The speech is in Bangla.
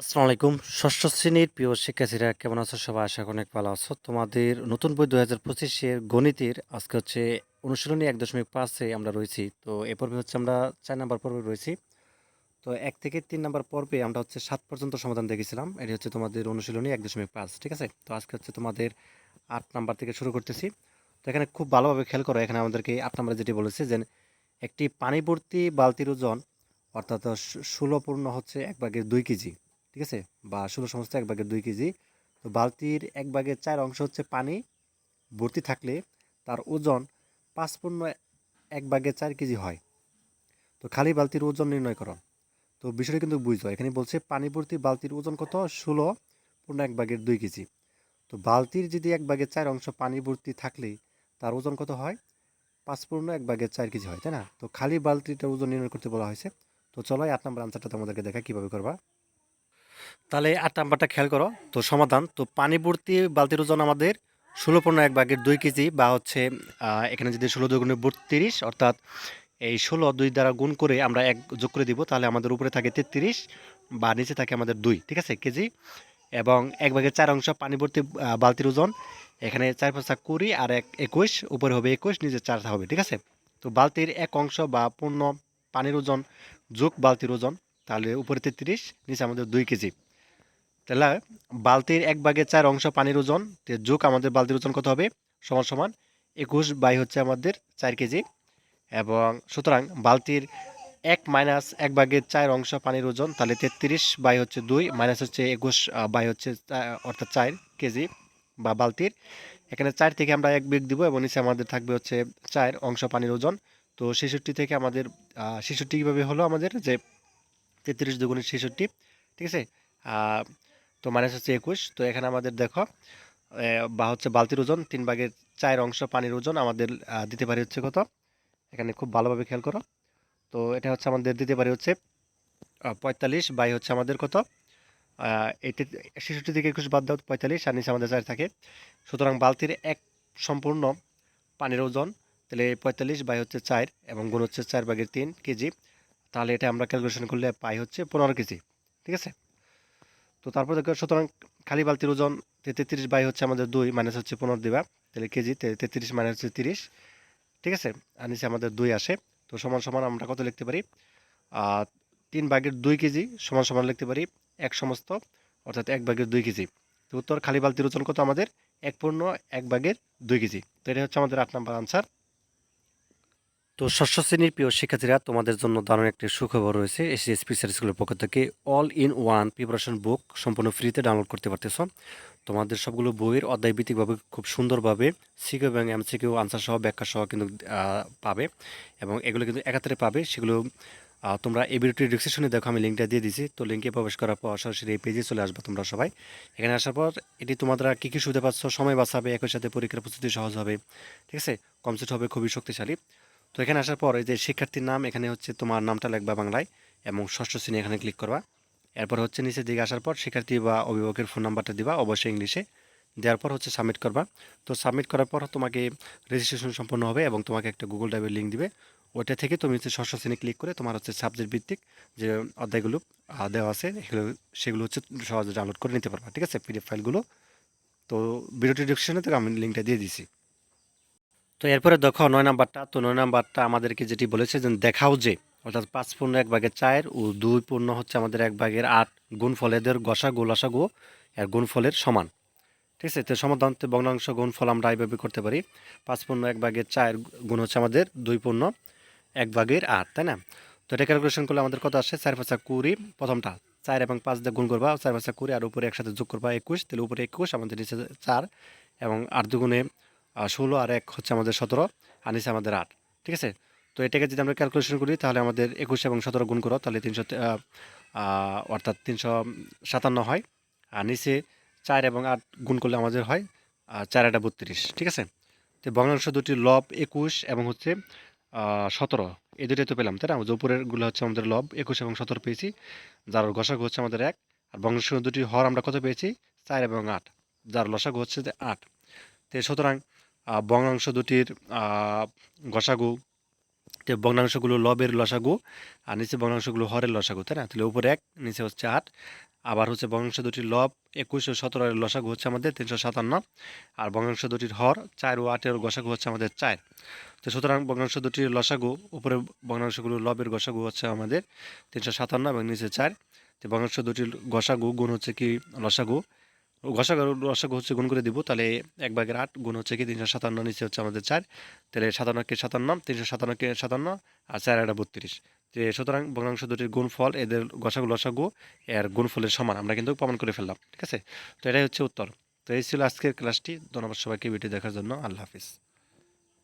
আসসালামু আলাইকুম। ষষ্ঠ শ্রেণির প্রিয় শিক্ষার্থীরা, কেমন আছো সবাই? আশা অনেক ভালো আছো। তোমাদের নতুন বই দু হাজার পঁচিশের গণিতের আজকে হচ্ছে অনুশীলনী এক দশমিক পাঁচে আমরা রয়েছি। তো এ পর্বে হচ্ছে আমরা চার নাম্বার পর্বে রয়েছি। তো এক থেকে তিন নাম্বার পর্বে আমরা হচ্ছে সাত পর্যন্ত সমাধান দেখেছিলাম। এটি হচ্ছে তোমাদের অনুশীলনী এক দশমিক পাঁচ, ঠিক আছে? তো আজকে হচ্ছে তোমাদের আট নাম্বার থেকে শুরু করতেছি। তো এখানে খুব ভালোভাবে খেয়াল করো, এখানে আমাদেরকে আট নাম্বারে যেটি বলেছে যে একটি পানিভর্তি বালতির ওজন অর্থাৎ ষোলো পূর্ণ হচ্ছে এক ভাগের দুই কেজি। ঠিক আছে? বা ষোলো সমস্ত এক ভাগের দুই কেজি। তো বালতির এক ভাগের চার অংশ হচ্ছে পানি ভর্তি থাকলে তার ওজন পাঁচ পূর্ণ এক ভাগে চার কেজি হয়। তো খালি বালতির ওজন নির্ণয় করো। তো বিষয়টা কিন্তু বুঝছ এখানে বলছে পানি ভর্তি বালতির ওজন কত? ষোলো পূর্ণ এক ভাগের দুই কেজি। তো বালতির যদি এক ভাগের চার অংশ পানি ভর্তি থাকলে তার ওজন কত হয়? পাঁচ পূর্ণ এক ভাগের চার কেজি হয়, তাই না? তো খালি বালতিটার ওজন নির্ণয় করতে বলা হয়েছে। তো চলো আট নম্বর আনসারটা তোমাদেরকে দেখা কীভাবে করবা। তাহলে আট নাম্বারটা খেয়াল করো। তো সমাধান, তো পানি ভর্তি বালতির ওজন আমাদের ষোলো পণ্য এক ভাগের দুই কেজি বা হচ্ছে এখানে যদি ষোলো দুগুণে বত্রিশ, অর্থাৎ এই ষোলো দুই দ্বারা গুণ করে আমরা এক যোগ করে দিব, তাহলে আমাদের উপরে থাকে তেত্রিশ বা নিচে থাকে আমাদের দুই, ঠিক আছে, কেজি। এবং এক ভাগের চার অংশ পানি ভর্তি বালতির ওজন, এখানে চার পাঁচা কুড়ি আর এক একুশ, উপরে হবে একুশ, নিচে চার হবে, ঠিক আছে। তো বালতির এক অংশ বা পূর্ণ পানির ওজন যোগ বালতির ওজন, তাহলে উপরে তেত্রিশ, নিচে আমাদের দুই কেজি। তাহলে বালতির এক ভাগের চার অংশ পানির ওজন যোগ আমাদের বালতির ওজন কত হবে? সমান সমান একুশ বাই হচ্ছে আমাদের চার কেজি। এবং সুতরাং বালতির এক মাইনাস এক ভাগের চার অংশ পানির ওজন, তাহলে তেত্রিশ বাই হচ্ছে দুই মাইনাস হচ্ছে একুশ বাই হচ্ছে অর্থাৎ চার কেজি বা বালতির। এখানে চার থেকে আমরা এক বেগ দিব এবং নিচে আমাদের থাকবে হচ্ছে চার অংশ পানির ওজন। তো ছেষট্টি থেকে আমাদের ছেষট্টি কীভাবে হলো আমাদের? যে তেত্রিশ দুগুণের ছেষট্টি, ঠিক আছে? তো মাইনাস হচ্ছে একুশ। তো এখানে আমাদের দেখো বা হচ্ছে বালতির ওজন, তিন ভাগের চার অংশ পানির ওজন আমাদের দিতে পারি হচ্ছে কত? এখানে খুব ভালোভাবে খেয়াল করো। তো এটা হচ্ছে আমাদের দিতে পারি হচ্ছে পঁয়তাল্লিশ বাই হচ্ছে আমাদের কত? এইটি ছেষট্টি থেকে একুশ বাদ দাও, পঁয়তাল্লিশ আর নিচে আমাদের চার থাকে। সুতরাং বালতির এক সম্পূর্ণ পানির ওজন, তাহলে পঁয়তাল্লিশ বাই হচ্ছে চার এবং গুণ হচ্ছে চার ভাগের তিন কেজি। তাহলে এটা আমরা ক্যালকুলেশন করলে পাই হচ্ছে পনেরো কেজি, ঠিক আছে? তো তারপর দেখো, সুতরাং খালি বালতির ওজন তেত্রিশ বাই হচ্ছে আমাদের দুই মাইনাস হচ্ছে পনেরো দিবা, তাহলে কেজি তেত্রিশ মাইনাস হচ্ছে তিরিশ, ঠিক আছে? আর নিচে আমাদের দুই আসে, তো সমান সমান আমরা কত লিখতে পারি? তিন ভাগের দুই কেজি সমান সমান লিখতে পারি এক সমস্ত, অর্থাৎ এক ভাগের দুই কেজি। তো উত্তর, খালি বালতির ওজন কত আমাদের? এক পূর্ণ এক ভাগের দুই কেজি। তো এটা হচ্ছে আমাদের আট নাম্বার আনসার তো ষষ্ঠ শ্রেণির প্রিয় শিক্ষার্থীরা, তোমাদের জন্য দারুণ একটি সুখবর রয়েছে। এসিএস স্পেশাল স্কুলের পক্ষ থেকে all in one preparation book সম্পূর্ণ ফ্রিতে ডাউনলোড করতে পারতেছ। তোমাদের সবগুলো বইয়ের অধ্যায়ভিত্তিকভাবে খুব সুন্দরভাবে সিকিউ এবং এমসিকিউ আনসার সহ ব্যাখ্যা সহ কিন্তু পাবে এবং এগুলো কিন্তু একাত্তরে পাবে। সেগুলো তোমরা এই ভিডিওটির ডিসক্রিপশনে দেখো, আমি লিঙ্কটা দিয়ে দিয়েছি। তো লিঙ্কে প্রবেশ করার পর সরাসরি এই পেজে চলে আসবে তোমরা সবাই। এখানে আসার পর এটি তোমরা কী কী সুবিধা পাচ্ছ, সময় বাঁচাবে, একই সাথে পরীক্ষার প্রস্তুতি সহজ হবে, ঠিক আছে? কমসেট হবে, খুবই শক্তিশালী। তো এখানে আসার পর এই যে শিক্ষার্থীর নাম, এখানে হচ্ছে তোমার নামটা লিখবা বাংলায় এবং ষষ্ঠ শ্রেণি এখানে ক্লিক করবা। এরপর হচ্ছে নিচের দিকে আসার পর শিক্ষার্থী বা অভিভাবকের ফোন নাম্বারটা দিবা অবশ্যই ইংলিশে। দেওয়ার পর হচ্ছে সাবমিট করবা। তো সাবমিট করার পর তোমাকে রেজিস্ট্রেশন সম্পন্ন হবে এবং তোমাকে একটা গুগল ড্রাইভের লিঙ্ক দিবে। ওইটা থেকে তুমি হচ্ছে ষষ্ঠ শ্রেণি ক্লিক করে তোমার হচ্ছে সাবজেক্ট ভিত্তিক যে অধ্যায়গুলো দেওয়া আছে, এগুলো, সেগুলো হচ্ছে সহজে ডাউনলোড করে নিতে পারবা, ঠিক আছে? পিডিএফ ফাইলগুলো তো ভিডিওটি ডিসক্রিপশনে থেকে আমি লিঙ্কটা দিয়ে দিছি। তো এরপরে দেখো নয় নাম্বারটা, তো নয় নাম্বারটা আমাদেরকে যেটি বলেছে যে দেখাও যে, অর্থাৎ পাঁচ পূর্ণ এক ভাগের চায়ের ও দুই পূর্ণ হচ্ছে আমাদের এক ভাগের আট গুণফল গসা গো লসা গো আর গুণফলের সমান। ঠিক আছে? তো সমাধান ভগ্নাংশ গুণফল আমরা এইভাবে করতে পারি। পাঁচ পূর্ণ এক ভাগের চায়ের গুণ হচ্ছে আমাদের দুই পূর্ণ এক ভাগের আট, তাই না? তো এটা ক্যালকুলেশন করলে আমাদের কত আসে? চার পাঁচা কুড়ি, প্রথমটা চার এবং পাঁচ দিয়ে গুণ করবা, চার পাঁচা কুড়ি আর উপরে একসাথে যোগ করবা একুশ, তাহলে উপরে একুশ, আমাদের নিচে চার এবং আট দুগুণে ষোলো আর এক হচ্ছে আমাদের সতেরো, আর নিচে আমাদের আট। ঠিক আছে? তো এটাকে যদি আমরা ক্যালকুলেশন করি, তাহলে আমাদের একুশ এবং সতেরো গুণ করো, তাহলে তিনশো অর্থাৎ তিনশো সাতান্ন হয়। আর নিচে চার এবং আট গুণ করলে আমাদের হয় চার একটা বত্রিশ। ঠিক আছে? তো ভগ্নাংশ দুটি লব একুশ এবং হচ্ছে সতেরো। এই দুটোই তো পেলাম, তাই না? উপরেরগুলো হচ্ছে আমাদের লব একুশ এবং সতেরো পেয়েছি, যার গসাগু হচ্ছে আমাদের এক। আর ভগ্নাংশ দুটি হর আমরা কত পেয়েছি? চার এবং আট, যার লসাগু হচ্ছে যে আট। তো সুতরাং ভগ্নাংশ দুটির গসাগু তো ভগ্নাংশগুলো লবের লসাগু, আর নিচে ভগ্নাংশগুলো হরের লসাগু, তাই না? তাহলে উপরে এক, নিচে হচ্ছে আট। আবার হচ্ছে ভগ্নাংশ দুটির লব একুশ ও সতেরো লসাগু হচ্ছে আমাদের তিনশো সাতান্ন। আর ভগ্নাংশ দুটির হর চার ও আটের গসাগু হচ্ছে আমাদের চার। তো সুতরাং ভগ্নাংশ দুটির লসাগু উপরে ভগ্নাংশগুলোর লবের গসাগু হচ্ছে আমাদের তিনশো সাতান্ন এবং নিচে চার। তো ভগ্নাংশ দুটির গসাগু গুণ হচ্ছে কি? লসাগু। গসাগু রসা হচ্ছে গুণ করে দিব, তাহলে এক ভাগের আট গুণ হচ্ছে কি তিনশো সাতান্ন, নিচে হচ্ছে আমাদের চার। তাহলে সাতান্নকে সাতান্ন, তিনশো সাতান্নকে সাতান্ন, আর চার একটা বত্রিশ। যে সুতরাং ভগ্নাংশ দুটির গুণফল, এদের ঘষাগু লসাগু এর গুণফলের সমান, আমরা কিন্তু প্রমাণ করে ফেললাম, ঠিক আছে? তো এটাই হচ্ছে উত্তর। তো এই ছিল আজকের ক্লাসটি, ধন্যবাদ সবাইকে ভিডিও দেখার জন্য, আল্লাহ হাফিজ।